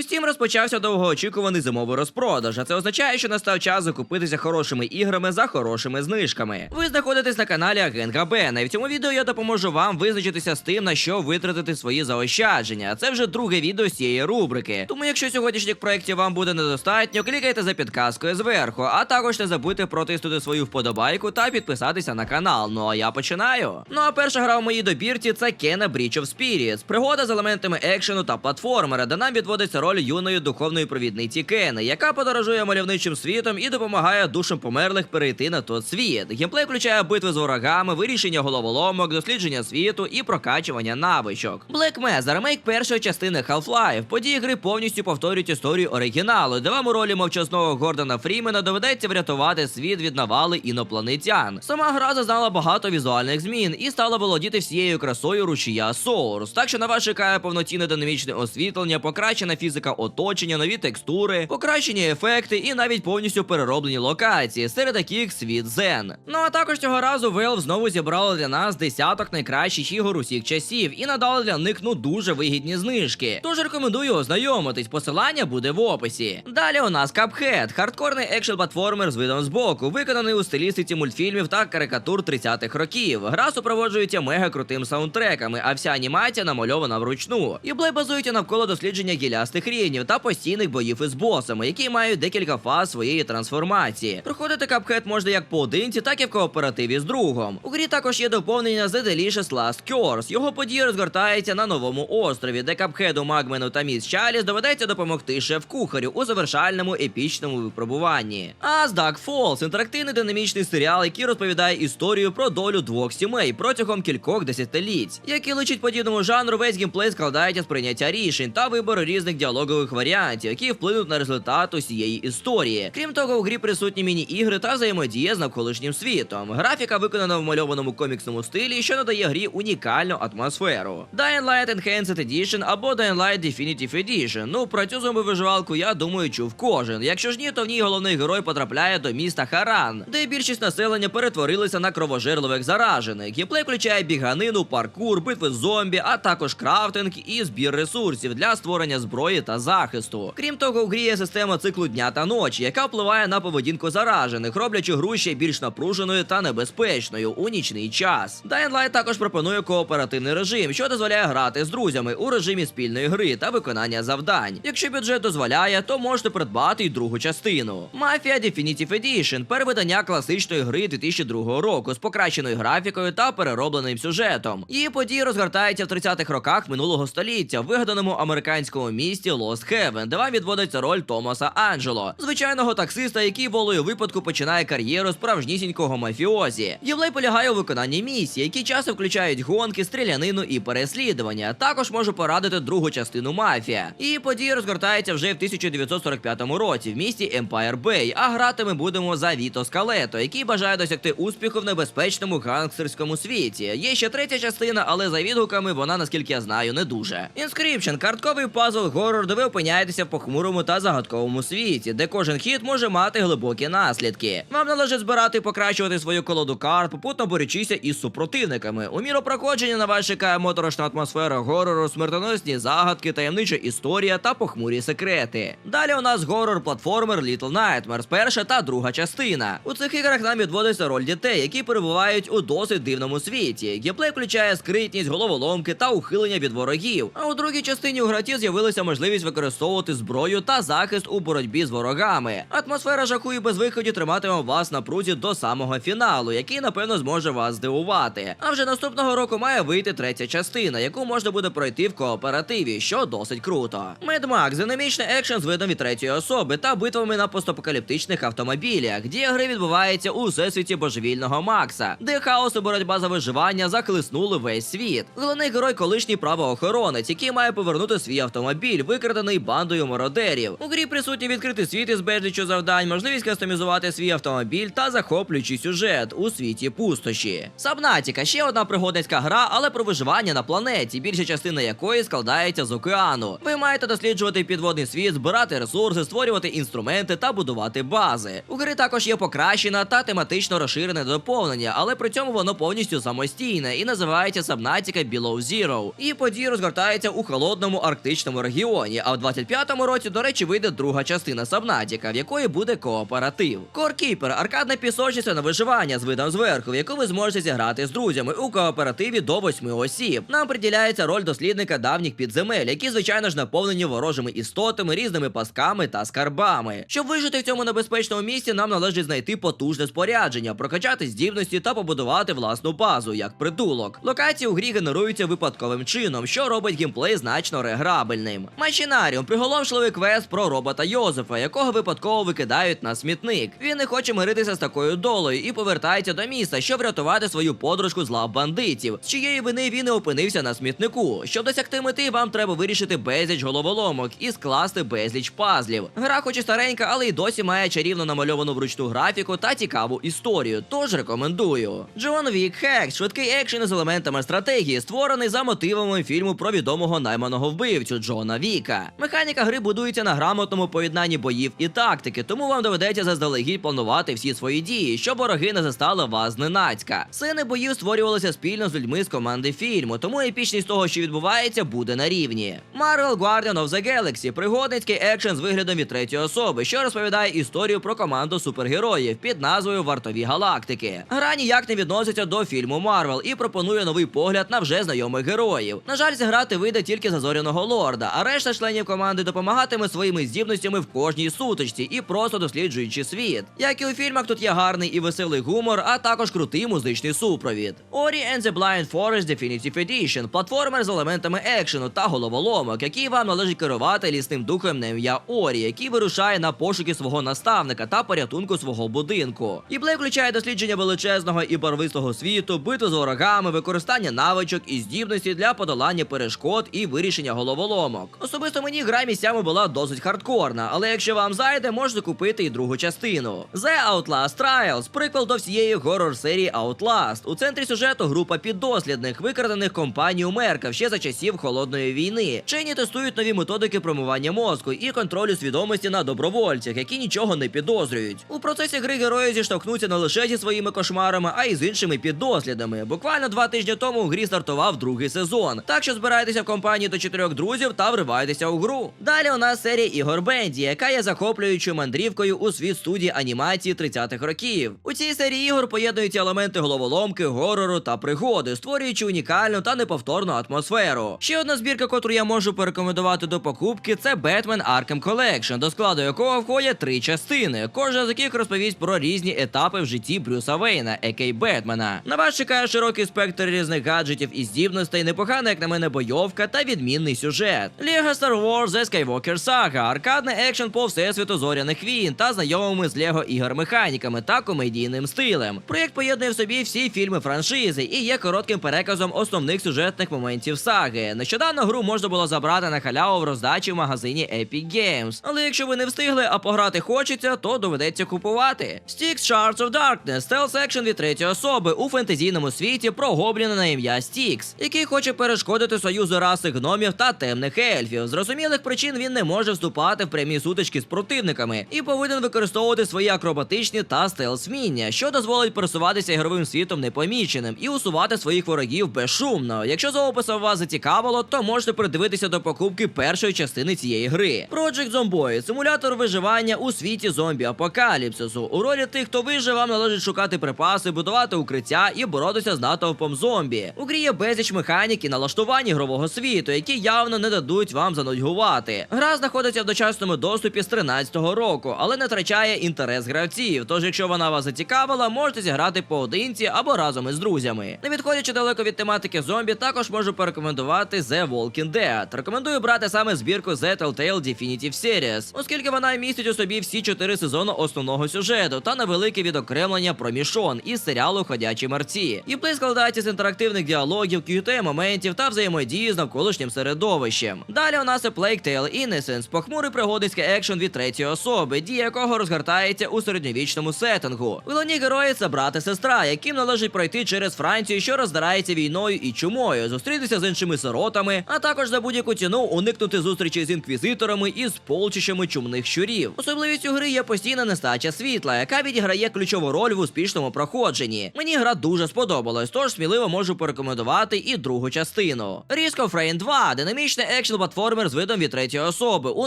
У Steam розпочався довгоочікуваний зимовий розпродаж, а це означає, що настав час закупитися хорошими іграми за хорошими знижками. Ви знаходитесь на каналі Агент Габена, і в цьому відео я допоможу вам визначитися з тим, на що витратити свої заощадження. Це вже друге відео з цієї рубрики. Тому, якщо сьогоднішніх проєктів вам буде недостатньо, клікайте за підказкою зверху, а також не забудьте протиснути свою вподобайку та підписатися на канал. Ну а я починаю. Ну а перша гра в моїй добірці це Kena Breach of Spirits. Пригода з елементами екшену та платформера, де нам відводиться роль юної духовної провідниці Кени, яка подорожує мальовничим світом і допомагає душам померлих перейти на тот світ. Геймплей включає битви з ворогами, вирішення головоломок, дослідження світу і прокачування навичок. Black Mesa – ремейк першої частини Half-Life. Події гри повністю повторюють історію оригіналу, де вам у ролі мовчазного Гордона Фрімена доведеться врятувати світ від навали інопланетян. Сама гра зазнала багато візуальних змін і стала володіти всією красою рушія Source. Так що на вас чекає повноцінне динамічне освітлення, покращена фізика оточення, нові текстури, покращені ефекти і навіть повністю перероблені локації, серед яких світ Зен. Ну а також цього разу Valve знову зібрали для нас десяток найкращих ігор усіх часів і надали для них ну дуже вигідні знижки. Тож рекомендую ознайомитись, посилання буде в описі. Далі у нас Cuphead, хардкорний екшн платформер з видом збоку, виконаний у стилістиці мультфільмів та карикатур 30-х років. Гра супроводжується мега крутим саундтреками, а вся анімація намальована вручну. Юблей базується навколо дослідження гілястих рівнів та постійних боїв із босами, які мають декілька фаз своєї трансформації. Проходити Cuphead можна як поодинці, так і в кооперативі з другом. У грі також є доповнення The Delicious Last Curse. Його події розгортаються на новому острові, де Капхеду, Магмену та Міс Чаліс доведеться допомогти шеф-кухарю у завершальному епічному випробуванні. А з Dark Falls – інтерактивний динамічний серіал, який розповідає історію про долю двох сімей протягом кількох десятиліть. Як і личить подібному жанру, весь геймплей складається з прийняття рішень та вибору різних діалогових варіантів, які вплинуть на результат усієї історії. Крім того, у грі присутні міні-ігри та взаємодія з навколишнім світом. Графіка виконана в мальованому коміксному стилі, що надає грі унікальну атмосферу. Dying Light Enhanced Edition або Dying Light Definitive Edition. Ну про цю зомбовиживалку я думаю, чув кожен. Якщо ж ні, то в ній головний герой потрапляє до міста Харан, де більшість населення перетворилися на кровожерливих заражених. Геймплей включає біганину, паркур, битви з зомбі, а також крафтинг і збір ресурсів для створення зброї та захисту. Крім того, у грі є система циклу дня та ночі, яка впливає на поведінку заражених, роблячи гру ще більш напруженою та небезпечною у нічний час. Dying Light також пропонує кооперативний режим, що дозволяє грати з друзями у режимі спільної гри та виконання завдань. Якщо бюджет дозволяє, то можете придбати й другу частину. Mafia Definitive Edition перевидання класичної гри 2002 року з покращеною графікою та переробленим сюжетом. Її події розгортаються в 30-х роках минулого століття в вигаданому американському місті Lost Heaven, де вам відводиться роль Томаса Анджело, звичайного таксиста, який волею випадку починає кар'єру справжнісінького мафіозі. Євлей полягає у виконанні місії, які часто включають гонки, стрілянину і переслідування. Також можу порадити другу частину мафія. Її події розгортаються вже в 1945 році в місті Empire Bay, а грати ми будемо за Віто Скалето, який бажає досягти успіху в небезпечному гангстерському світі. Є ще третя частина, але за відгуками вона, наскільки я знаю, не дуже. Inscription – картковий пазл горор, де ви опиняєтеся в похмурому та загадковому світі, де кожен хід може мати глибокі наслідки. Вам належить збирати і покращувати свою колоду карт, попутно борючися із супротивниками. У міру проходження на вас чекає моторошна атмосфера горору, смертоносні загадки, таємнича історія та похмурі секрети. Далі у нас горор-платформер Little Nightmares, перша та друга частина. У цих іграх нам відводиться роль дітей, які перебувають у досить дивному світі. Геймплей включає скритність, головоломки та ухилення від ворогів. А у другій частині у граті з'явилася можливість використовувати зброю та захист у боротьбі з ворогами. Атмосфера жаху і безвиході триматиме вас на прузі до самого фіналу, який напевно зможе вас здивувати. А вже наступного року має вийти третя частина, яку можна буде пройти в кооперативі, що досить круто. Max – динамічний екшен з видом від третьої особи та битвами на постапокаліптичних автомобілях. Дія гри відбувається у всесвіті божевільного Макса, де хаос і боротьба за виживання захлиснули весь світ. Головний герой колишній правоохоронець, який має повернути свій автомобіль, викрадений бандою мародерів. У грі присутній відкритий світ із безліччю завдань, можливість кастомізувати свій автомобіль та захоплюючий сюжет у світі пустоші. Сабнатіка ще одна пригодницька гра, але про виживання на планеті, більша частина якої складається з океану. Ви маєте досліджувати підводний світ, збирати ресурси, створювати інструменти та будувати бази. У гри також є покращена та тематично розширене доповнення, але при цьому воно повністю самостійне і називається Subnautica Below Zero. І події розгортаються у холодному арктичному регіоні. Сезоні. А в 25-му році, до речі, вийде друга частина Сабнатіка, в якої буде кооператив. Коркіпер аркадна пісочниця на виживання з видом зверху, в яку ви зможете зіграти з друзями у кооперативі до восьми осіб. Нам приділяється роль дослідника давніх підземель, які, звичайно ж, наповнені ворожими істотами, різними пасками та скарбами. Щоб вижити в цьому небезпечному місці, нам належить знайти потужне спорядження, прокачати здібності та побудувати власну базу, як притулок. Локації у грі генеруються випадковим чином, що робить геймплей значно реграбельним. Мачинаріум приголомшливий квест про робота Йозефа, якого випадково викидають на смітник. Він не хоче миритися з такою долею і повертається до міста, щоб врятувати свою подружку з лав бандитів, з чиєї вини він і опинився на смітнику. Щоб досягти мети, вам треба вирішити безліч головоломок і скласти безліч пазлів. Гра, хоч і старенька, але й досі має чарівно намальовану вручну графіку та цікаву історію. Тож рекомендую. Джон Вік Хекс, швидкий екшен з елементами стратегії, створений за мотивами фільму про відомого найманого вбивцю Джона Віка. Механіка гри будується на грамотному поєднанні боїв і тактики, тому вам доведеться заздалегідь планувати всі свої дії, щоб вороги не застали вас зненацька. Сцени боїв створювалися спільно з людьми з команди фільму, тому епічність того, що відбувається, буде на рівні. Marvel Guardian of the Galaxy пригодницький екшен з виглядом від третьої особи, що розповідає історію про команду супергероїв під назвою Вартові галактики. Гра ніяк не відноситься до фільму Марвел і пропонує новий погляд на вже знайомих героїв. На жаль, зіграти вийде тільки за зоряного лорда, а решта членів команди допомагатиме своїми здібностями в кожній сутичці і просто досліджуючи світ. Як і у фільмах, тут є гарний і веселий гумор, а також крутий музичний супровід. Ori and the Blind Forest Definitive Edition платформер з елементами екшену та головоломок, який вам належить керувати лісним духом на ім'я Орі, який вирушає на пошуки свого наставника та порятунку свого будинку. Іплей включає дослідження величезного і барвистого світу, битву з ворогами, використання навичок і здібності для подолання перешкод і вирішення головоломок. Особисто мені гра місцями була досить хардкорна, але якщо вам зайде, можете купити і другу частину. The Outlast Trials приквел до всієї горор серії Outlast. У центрі сюжету група піддослідних, викрадених компанією Мерка ще за часів холодної війни. Вчені тестують нові методики промивання мозку і контролю свідомості на добровольцях, які нічого не підозрюють. У процесі гри герої зіштовхнуться не лише зі своїми кошмарами, а й з іншими піддослідами. Буквально два тижні тому у грі стартував другий сезон. Так що збирайтеся в компанії до чотирьох друзів та вривайтеся у гру. Далі у нас серія ігор Бенді, яка є захоплюючою мандрівкою у світ студії анімації 30-х років. У цій серії ігор поєднуються елементи головоломки, горору та пригоди, створюючи унікальну та неповторну атмосферу. Ще одна збірка, котру я можу порекомендувати до покупки, це Batman Arkham Collection, до складу якого входять три частини, кожна з яких розповість про різні етапи в житті Брюса Вейна, екей Бетмена. На вас чекає широкий спектр різних гаджетів і здібностей, непогана, як на мене, бойовка та відмінний сюжет. Лего Star Wars The Skywalker Saga, аркадний екшен по всесвіту зоряних війн та знайомими з Лего ігор механіками та комедійним стилем. Проєкт поєднує в собі всі фільми франшизи і є коротким переказом основних сюжетних моментів саги. Нещодавно гру можна було забрати на халяву в роздачі в магазині Epic Games. Але якщо ви не встигли, а пограти хочеться, то доведеться купувати. Styx Shards of Darkness стелс екшен від третьої особи у фентезійному світі про гобліна на ім'я Стікс, який хоче перешкодити союзу раси гномів та темних ельфів. Зрозумілих причин він не може вступати в прямі сутички з противниками і повинен використовувати свої акробатичні та стелс вміння, що дозволить пересуватися ігровим світом непоміченим і усувати своїх ворогів безшумно. Якщо за описом вас зацікавило, то можете придивитися до покупки першої частини цієї гри. Project Zomboid – симулятор виживання у світі зомбі апокаліпсису. У ролі тих, хто вижив, вам належить шукати припаси, будувати укриття і боротися з натовпом зомбі. У грі є безліч механіки налаштувань ігрового світу, які явно не дадуть вам занудьгувати. Гра знаходиться в дочасному доступі з 13-го року, але не втрачає інтерес гравців. Тож, якщо вона вас зацікавила, можете зіграти поодинці або разом із друзями. Не відходячи далеко від тематики зомбі, також можу порекомендувати The Walking Dead. Рекомендую брати саме збірку The Telltale Definitive Series, оскільки вона містить у собі всі чотири сезони основного сюжету та невелике відокремлення про мішон із серіалу Ходячі мерці. Геймплей складається з інтерактивних діалогів, QT моментів та взаємодії з навколишнім середовищем. Далі у нас Plague Tale Innocence, похмурий пригодицький екшен від третьої особи, дія якого розгортається у середньовічному сеттингу. Головні герої це брат і сестра, яким належить пройти через Францію, що роздирається війною і чумою, зустрітися з іншими сиротами, а також за будь-яку ціну уникнути зустрічі з інквізиторами і з полчищами чумних щурів. Особливістю гри є постійна нестача світла, яка відіграє ключову роль в успішному проходженні. Мені гра дуже сподобалась, тож сміливо можу порекомендувати і другу частину. Of Rain 2 динамічний екшн платформер платформер з видом від третьої особи у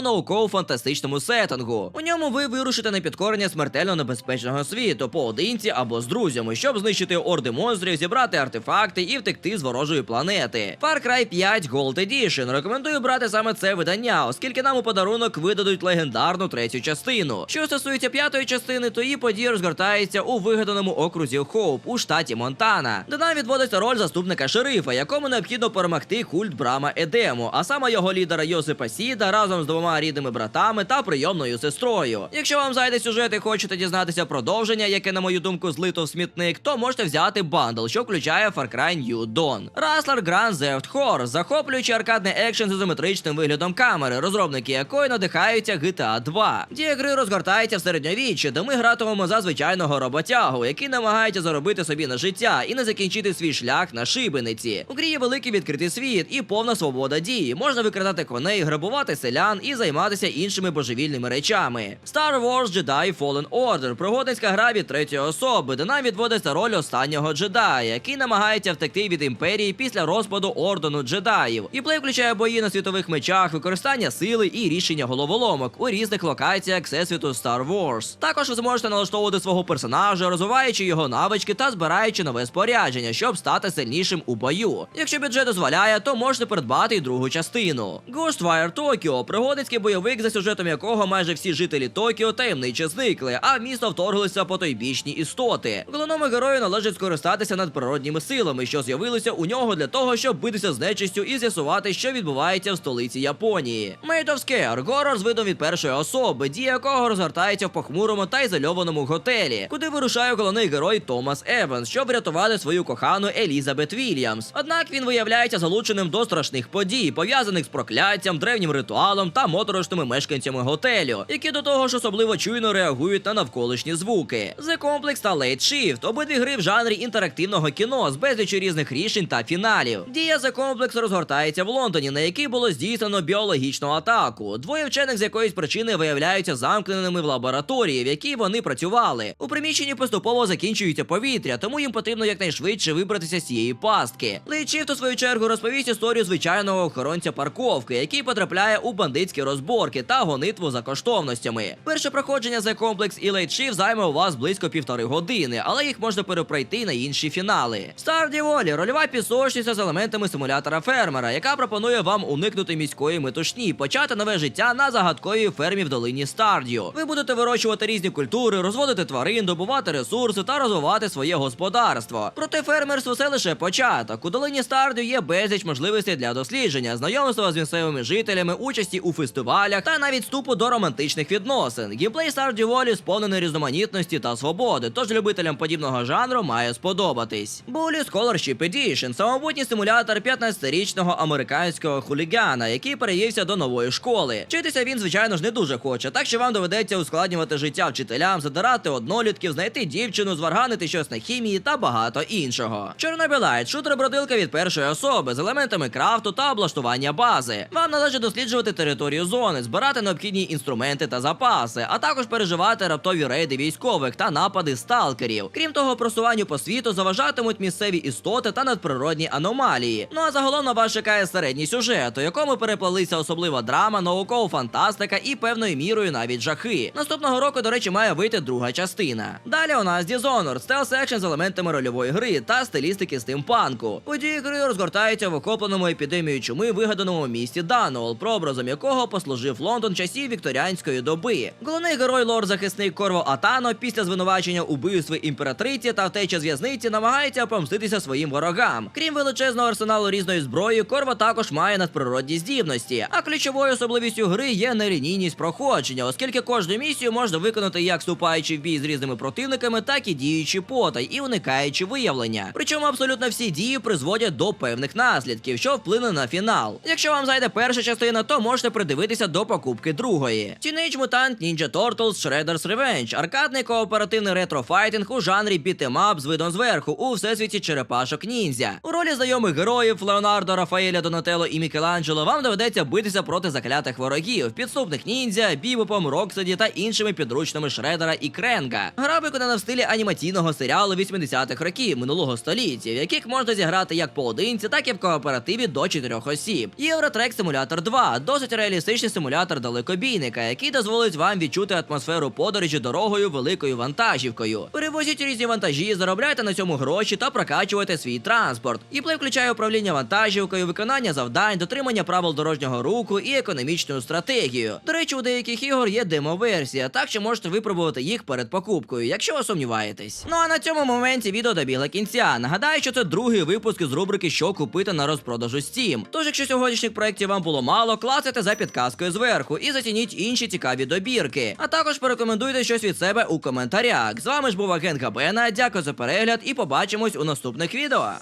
науково-фантастичному сеттингу. У ньому ви вирушите на підкорення смертельно небезпечного світу поодинці або з друзями, щоб знищити орди монстрів, зібрати артефакти і втекти з ворожої планети. Far Cry 5 Gold Edition. Рекомендую брати саме це видання, оскільки нам у подарунок видадуть легендарну третю частину. Що стосується п'ятої частини, то її події розгортаються у вигаданому окрузі Хоуп у штаті Монтана, де нам відводиться роль заступника шерифа, якому необхідно перемогти культ Брама Едему, а саме його лідера Йосипа Сіда разом з двома рідними братами та прийомною сестрою. Якщо вам зайде сюжет і хочете дізнатися продовження, яке, на мою думку, злито в смітник, то можете взяти бандл, що включає Far Cry New Dawn. Rustler Grand Theft Horse, захоплюючий аркадний екшен з ізометричним виглядом камери, розробники якої надихаються GTA 2. Дія гри розгортається в середньовіччі, де ми гратимемо за звичайного роботягу, який намагається заробити собі на життя і не закінчити свій шлях на шибениці. У грі є великий відкритий світ і повна свобода дії. Можна викрадати коней, грабувати селян і займатися іншими божевільними речами. Star Wars Jedi Fallen Order пригодницька гра від третьої особи, де нам відводиться роль останнього джедая, який намагається втекти від імперії після розпаду ордену джедаїв. І плей включає бої на світових мечах, використання сили і рішення головоломок у різних локаціях всесвіту Star Wars. Також ви зможете налаштовувати свого персонажа, розвиваючи його навички та збираючи нове спорядження, щоб стати сильнішим у бою. Якщо бюджет дозволяє, то можете придбати й другу частину. Ghostwire Tokyo – пригодницький бойовик, за сюжетом якого майже всі жителі Токіо таємниче зникли, а в місто вторглися потойбічні істоти. Головному герою належить скористатися надприродніми силами, що з'явилися у нього для того, щоб битися з нечистю і з'ясувати, що відбувається в столиці Японії. Made of Scare – горор з видом від першої особи, дія якого розгортається в похмурому та ізольованому готелі, куди вирушає головний герой Томас Еванс, щоб врятувати свою кохану Елізабет Вільямс. Однак він виявляється залученим до страшних подій, пов'язаних з прокляттям, древнім ритуалом та моторошними мешканцями готелю, які до того ж особливо чуйно реагують на навколишні звуки. The Complex та Late Shift – обидві гри в жанрі інтерактивного кіно з безлічю різних рішень та фіналів. Дія The Complex розгортається в Лондоні, на який було здійснено біологічну атаку. Двоє вчених з якоїсь причини виявляються замкненими в лабораторії, в якій вони працювали. У приміщенні поступово закінчується повітря, тому їм потрібно якнайшвидше вибратися з цієї пастки. Late Shift, у свою чергу розповість історію звичайного охоронця парковки, який потрапляє у бандитські розборки та гонитву за коштовностями. Перше проходження The Complex і Late займе у вас близько півтори години, але їх можна перепройти на інші фінали. Stardew Valley – рольова пісочниця з елементами симулятора фермера, яка пропонує вам уникнути міської метушні, почати нове життя на загадковій фермі в долині Стардію. Ви будете вирощувати різні культури, розводити тварин, добувати ресурси та розвивати своє господарство. Проте фермерство це лише початок. У долині Стардію є безліч можливостей для дослідження, знайомства з місцевими жителями, участі у фестивалях та навіть вступу до романтичних відносин. Геймплей Stardew Valley сповнений різноманітності та свободи, тож любителям подібного жанру має сподобатись. Bully Scholarship Edition – самобутній симулятор 15-річного американського хулігана, який переївся до нової школи. Вчитися він, звичайно ж, не дуже хоче, так що вам доведеться ускладнювати життя вчителям, задирати однолітків, знайти дівчину, зварганити щось на хімії та багато іншого. Чорнобілайт шутер бродилка від першої особи з елементами крафту та облаштування бази. Вам належить досліджувати територію зони, збирати необхідні інструменти та запаси, а також переживати раптові рейди військових та напади сталкерів. Крім того, просуванню по світу заважатимуть місцеві істоти та надприродні аномалії. Ну а загалом на вас чекає середній сюжет, у якому переплелися особлива драма, наукова фантастика і певною мірою навіть жахи. Наступного року, до речі, має вийти друга частина. Далі у нас Dishonored, стелс екшен з елементами рольової гри та стилістики стимпанку. Події гри розгортаються в охопленому епідемією чуми вигаданому місті Дануол, прообразом якого послужив Лондон часів вікторіанської доби. Головний герой лорд-захисник Корво Атано після звинувачення у імператриці та втечі з в'язниці намагається помститися своїм ворогам. Крім величезного арсеналу різної зброї, Корво також має надприродні здібності. А ключовою особливістю гри є нелінійність проходження, оскільки кожну місію можна виконати як вступаючи в бій з різними противниками, так і діючи потай і уникаючи виявлення. Причому абсолютно всі дії призводять до певних наслідків, що вплине на фінал. Якщо вам зайде перша частина, то можете придивитися до покупки другої. Teenage Mutant Ninja Turtles Shredder's Revenge – аркадний кооперативний ретрофайтинг у жанрі бітемап з видом зверху у всесвіті черепашок ніндзя. У ролі знайомих героїв Леонардо, Рафаеля, Донателло і Мікеланджело вам доведеться битися проти заклятих ворогів, підступних ніндзя, бібопом, Роксаді та іншими підручними Шредера і Кренга. Гра виконана в стилі анімаційного серіалу 80-х років минулого століття, в яких можна зіграти як поодинці, так і в кооперативі до чотирьох осіб. Євротрек Simulator 2, досить реалістичний симулятор далекобійника, який дозволить вам відчути атмосферу подорожі дорогою великою вантажівкою. Перевозіть різні вантажі, заробляйте на цьому гроші та прокачуйте свій транспорт. Геймплей включає управління вантажівкою, виконання завдань, дотримання правил дорожнього руху і економічну стратегію. До речі, у деяких ігор є демо-версія, так що можете випробувати їх перед покупкою, якщо ви сумніваєтесь. Ну а на цьому моменті відео добігло кінця. Нагадаю, що це другий випуск із рубрики Що купити на розпродажу Steam. Тож, якщо сьогоднішніх проєктів вам було мало, клацайте за підказкою зверху і зацініть інші цікаві добірки. А також порекомендуйте щось від себе у коментарях. З вами ж був агент Габена. Дякую за перегляд і побачимось у наступних відео.